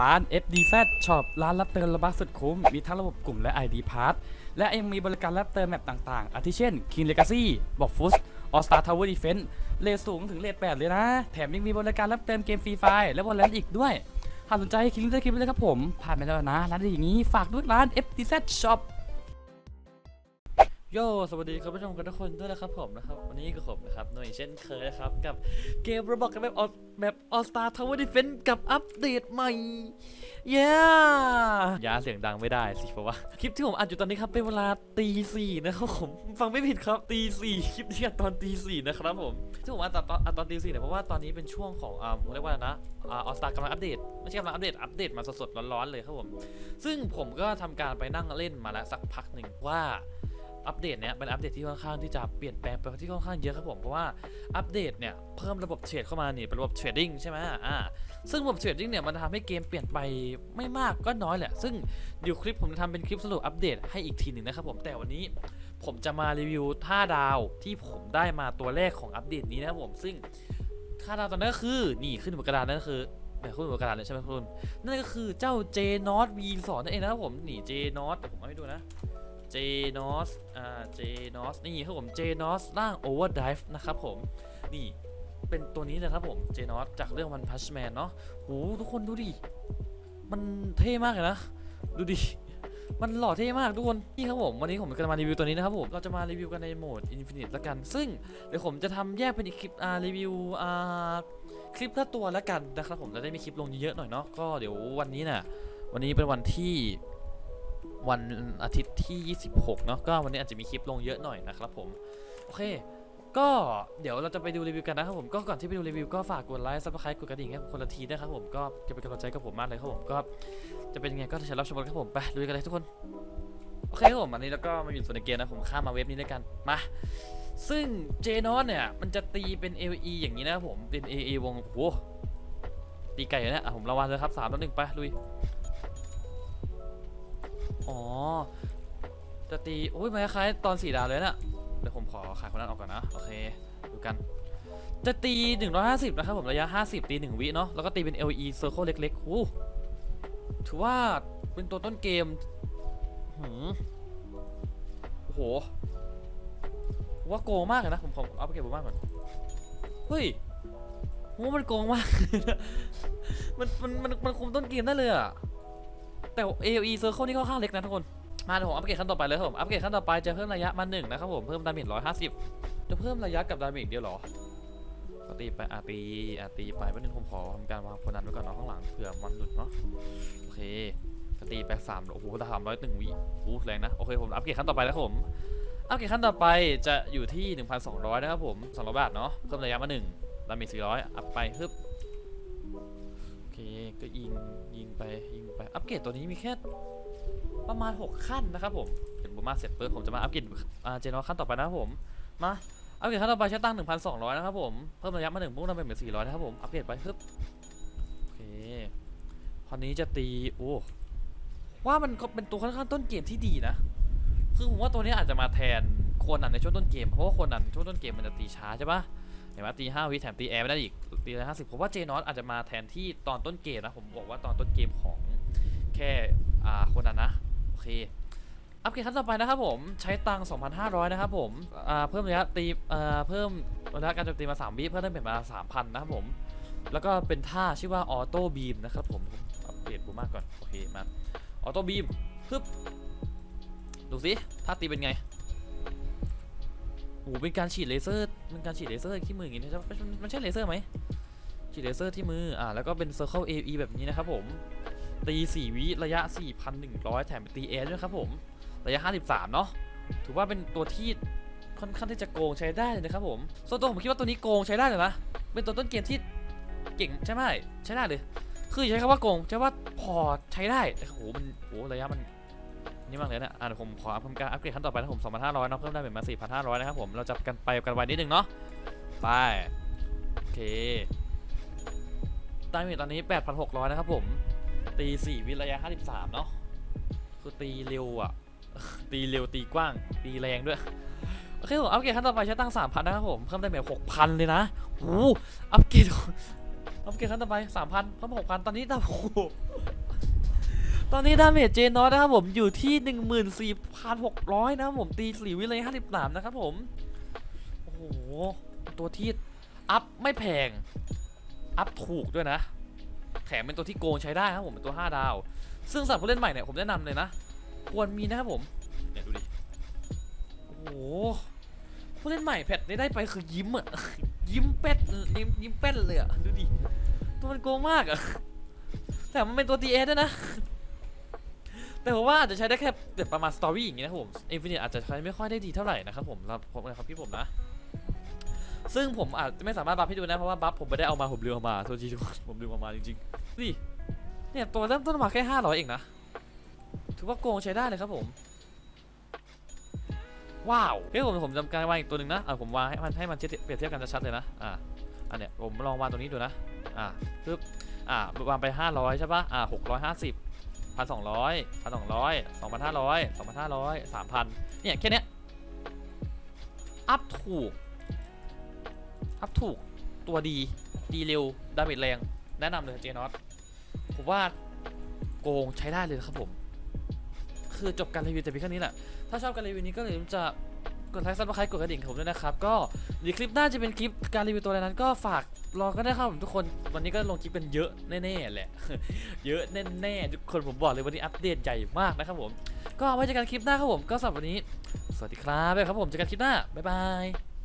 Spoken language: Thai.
ร้าน FDZ Shop ร้านรับเติมระบัสสุดคุ้ม มีทั้งระบบกลุ่มและ ID Pass และยังมีบริการรับเติมแมปต่างๆ อาทิเช่น King Legacy บอกฟุส All Star Tower Defense เลสูงถึงเลท8เลยนะ แถมยังมีบริการรับเติมเกมฟรีไฟและบอลแลนอีกด้วย หากสนใจคลิกลิงก์ใต้คลิปเลยครับผม ผ่านไปแล้วนะ ร้านดีอย่างนี้ฝากด้วยร้าน FDZ Shop โย สวัสดีคุณผู้ชมกันทุกคนด้วยนะครับผมนะครับ วันนี้ก็ผมนะครับหน่วยเช่นเคยนะครับ กับเกมระบอกกับแบบออแบบ All Star Tower Defense กับอัปเดตใหม่เย้ยาเสียงดังไม่ได้สิเพราะว่า คลิปที่ผมอัดอยู่ตอนนี้ครับ เป็นเวลาตีสี่นะครับผม ฟังไม่ผิดครับตีสี่คลิปนี้อัดตอนตีสี่นะครับผมที่ผมอัดตอนอัดตอนตีสี่เนี่ยเพราะว่าตอนนี้เป็นช่วงของอ่าเรียกว่านะอ่าออสตากำลังอัปเดตไม่ใช่กำลังอัปเดตอัปเดตมาสดๆร้อนๆเลยครับผม ซึ่งผมก็ทำการไปนั่งเล่นมาแล้วสักพักหนึ่งว่า อัปเดตเนี้ยเป็นอัปเดตที่ค่อนข้างที่จะเปลี่ยนแปลงไปที่ค่อนข้างเยอะครับผมเพราะว่าอัปเดตเนี่ยเพิ่มระบบเทรดเข้ามานี่เป็นระบบเทรดดิ้งใช่ไหมอ่าซึ่งระบบเทรดดิ้งเนี่ยมันทำให้เกมเปลี่ยนไปไม่มากก็น้อยแหละ ซึ่งเดี๋ยวคลิปผมจะทำเป็นคลิปสรุปอัปเดตให้อีกทีหนึ่งนะครับผมแต่วันนี้ผมจะมารีวิวท่าดาวที่ผมได้มาตัวแรกของอัปเดตนี้นะครับผมซึ่งท่าดาวตอนนั้นก็คือนี่ขึ้นบนกระดานนั่นคือแบบขึ้นบนกระดานเลยใช่ไหมคุณนั่นก็คือเจ้า J n o t V2 นั่นเองนะครับผมนี่ J n o t แต่ผมเอาให้ดูนะ J n o s อ่า J n o s นี่ครับผม J n o s ร่าง Overdrive นะครับผมนี่เป็นตัวนี้เลยครับผม J n o s จากเรื่อง One Punch Man เนาะโหทุกคนดูดิ มันเท่มากเลยนะ ดูดิ มันหล่อเท่มากทุกคนนี่ครับผม วันนี้ผมจะมารีวิวตัวนี้นะครับผม เราจะมารีวิวกันในโหมด Infinite ละกัน ซึ่งเดี๋ยวผมจะทำแยกเป็นอีกคลิปอ่ารีวิวอ่าคลิปละตัวละกันนะครับผมจะได้มีคลิปลงเยอะๆหน่อยเนาะก็เดี๋ยววันนี้น่ะวันนี้เป็นวันที่ วันอาทิตย์ที่ 26 เนาะก็วันนี้อาจจะมีคลิปลงเยอะหน่อยนะครับผม โอเค ก็เดี๋ยวเราจะไปดูรีวิวกันนะครับผมก็ก่อนที่ไปดูรีวิวก็ฝากกดไลค์ซับสไครต์กดกระดิ่งให้คนละทีด้ครับผมก็จะเป็นกำลังใจกับผมมากเลยครับผมก็จะเป็นยังไงก็จะรับชมกันครับผมไปลุยกันเลยทุกคนโอเคครับผมอันนี้แล้วก็มาอยู่ส่วนในเกมนะผมข้ามมาเว็บนี้ด้วยกันมาซึ่งเจนอนเนี่ยมันจะตีเป็น LE อย่างนี้นะครับผมเป็น AA วงโอ้ตีไก่เลยนะอะผมระวังเลยครับสามต่อหนึ่งไปลุย อ๋อ จะตีโอ้ยมันคล้ายๆตอนสี่ดาวเลยน่ะเดี๋ยวผมขอขายคนนั้นออกก่อนนะ โอเค ดูกัน จะตี 150 นะครับผมระยะ 50 ตี 1 วิเนาะ แล้วก็ตีเป็น LE Circle เล็กๆอู้ถือว่าเป็นตัวต้นเกมหืมโอ้โห ว่าโกงมากเลยนะ ผมขอเอาไปเก็บผมมากก่อน เฮ้ยผมว่ามันโกงมาก มันมันมันมันคุมต้นเกมได้เลยอะ แต่ AOE Circle นี่ค่อนข้างเล็กนะทุกคน มาเดี๋ยวผมอัปเกรดขั้นต่อไปเลยครับผม อัปเกรดขั้นต่อไปจะเพิ่มระยะมาหนึ่งนะครับผม เพิ่มดาเมจร้อยห้าสิบจะเพิ่มระยะกับดาเมจเดียวหรอก็ตีไปอาตีอาตีไปแป๊บนึงผมขอทำการวางโพนันไว้ก่อนเนาะข้างหลังเผื่อมันหลุดเนาะ โอเคก็ตีไปสามโอ้โหสามร้อยหนึ่งวิโอ้โหแรงนะ โอเคผมอัปเกรดขั้นต่อไปแล้วครับผม อัปเกรดขั้นต่อไปจะอยู่ที่1,200นะครับผม200บาทเนาะ เพิ่มระยะมาหนึ่งดาเมจ400อัพไปฮึบ เคก็ยิงยิงไปยิงไปอัปเกรดตัวนี้มีแค่ประมาณ 6 ขั้นนะครับผมเห็นบูมาเสร็จปุ๊บผมจะมาอัปเกรดเจนอขั้นต่อไปนะครับผมมาอัปเกรดขั้นต่อไปใช้ตั้ง 1,200 นะครับผมเพิ่มระยะมาหนึ่งพุ่งดาเมจเป็น400 นะครับผมอัปเกรดไปฮึบโอเคคราวนี้จะตีโอ้ว่ามันเป็นตัวค่อนข้างต้นเกมที่ดีนะคือผมว่าตัวนี้อาจจะมาแทนโคนันในช่วงต้นเกมเพราะว่าโคนันช่วงต้นเกมมันจะตีช้าใช่ปะ เห็นไหมตีห้าวิแถมตีแอร์ไม่ได้อีกตีห้าสิบผมว่าเจนอสอาจจะมาแทนที่ตอนต้นเกมนะ ผมบอกว่าตอนต้นเกมของแค่อ่าคนนั้นนะ โอเค อัปเกรดขั้นต่อไปนะครับผม ใช้ตังค์2,500 นะครับผมอ่าเพิ่มระยะตีอ่าเพิ่มระยะการโจมตีมา 3 วิเพิ่มได้เป็นมา 3,000 นะครับผม แล้วก็เป็นท่าชื่อว่าออโต้บีมนะครับผมอัปเกรดบูมากก่อน โอเคมาออโต้บีมปึ๊บดูสิท่าตีเป็นไง โอ้โหเป็นการฉีดเลเซอร์เป็นการฉีดเลเซอร์ที่มืออย่างงี้นะใช่ปะมันมันใช่เลเซอร์ไหมฉีดเลเซอร์ที่มืออ่าแล้วก็เป็น Circle AE แบบนี้นะครับผมตี4วิระยะ 4,100 แถมเป็นตีแอด้วยครับผมระยะ 53 เนาะถือว่าเป็นตัวที่ค่อนข้างที่จะโกงใช้ได้เลยนะครับผมส่วนตัวผมคิดว่าตัวนี้โกงใช้ได้เลยนะเป็นตัวต้นเกมที่เก่งใช่ไหมใช้ได้เลย คือใช้คำว่าโกงใช้ว่าพอใช้ได้แต่โอ้โหมันโอ้โหระยะมัน นี่มากเลยนะอะเดี๋ยวผมขอทำการอัปเกรดขั้นต่อไปนะผม2,500เนาะเพิ่มได้เป็นมา4,500นะครับผมเราจะกันไปกันไวนิดนึงเนาะไปโอเคตามอยู่ตอนนี้ 8,600 นะครับผม ตี 4 วิระยะ 53 เนาะคือตีเร็วอะ ตีเร็วตีกว้าง ตีแรงด้วย โอเคผมอัปเกรดขั้นต่อไปใช้ตั้ง 3,000 นะครับผม เพิ่มได้แบบ6,000 เลยนะโอ้อัปเกรดอัปเกรดขั้นต่อไป 3,000เพิ่ม6,000 ตอนนี้แต่โอ้ ตอนนี้ดาเมจเจนอสนะครับผมอยู่ที่ 14,600 นะครับผมตีสี่วิเลย53 นะครับผม โอ้โห ตัวที่อัพไม่แพง อัพถูกด้วยนะ แถมเป็นตัวที่โกงใช้ได้ครับผมเป็นตัว 5 ดาว ซึ่งสำหรับผู้เล่นใหม่เนี่ยผมแนะนำเลยนะ ควรมีนะครับผมเนี่ยดูดิ โอ้โห ผู้เล่นใหม่แพทได้ไปคือยิ้มอะยิ้มเป็ดยิ้มยิ้มเป็ดเลยอะดูดิ ตัวมันโกงมากอะแต่มันเป็นตัว DA ด้วยนะ แต่ผมว่าอาจจะใช้ได้แค่แบบประมาณสตอรี่อย่างนี้นะครับผมอินฟินิตอาจจะใช้ไม่ค่อยได้ดีเท่าไหร่นะครับผมรับผมนะครับพี่ผมนะ ซึ่งผมอาจจะไม่สามารถบัฟให้ดูนะ เพราะว่าบัฟผมไม่ได้เอามาผมลืมเอามาโทษทีทุกคนผมลืมเอามาจริงๆนี่เนี่ยตัวเริ่มต้นมาแค่500เองนะถือว่าโกงใช้ได้เลยครับผมว้าวเฮ้ยผมผมจำการวางอีกตัวหนึ่งนะอะผมวางให้มันให้มันเทียบเปรียบเทียบกันชัดๆเลยนะอะอันเนี้ยผมลองวางตัวนี้ดูนะอะปึ๊บอะวางไป 500 ใช่ปะอะ650 พันสองร้อยพันสองร้อยสองพันห้าร้อยสองพันห้าร้อยสามพันเนี่ยแค่เนี้ยอัพถูก อัพถูก ตัวดี ดีเร็ว ดาเมจแรง แนะนำเลยเจนอตผมว่าโกงใช้ได้เลยครับผม คือจบการรีวิวแต่เพียงแค่นี้แหละ ถ้าชอบการรีวิวนี้ก็เลยจะ กดไลค์ซับสไครต์กดกระดิ่งของผมด้วยนะครับ ก็เดี๋ยวคลิปหน้าจะเป็นคลิปการรีวิวตัวอะไรนั้น ก็ฝากรอก็ได้ครับผมทุกคน วันนี้ก็ลงคลิปเป็นเยอะแน่ๆแหละ เยอะแน่ๆทุกคนผมบอกเลยวันนี้อัปเดตใหญ่มากนะครับผม ก็ไว้เจอกันคลิปหน้าครับผม ก็สำหรับวันนี้ สวัสดีครับไปครับผมเจอกันคลิปหน้า บ๊ายบาย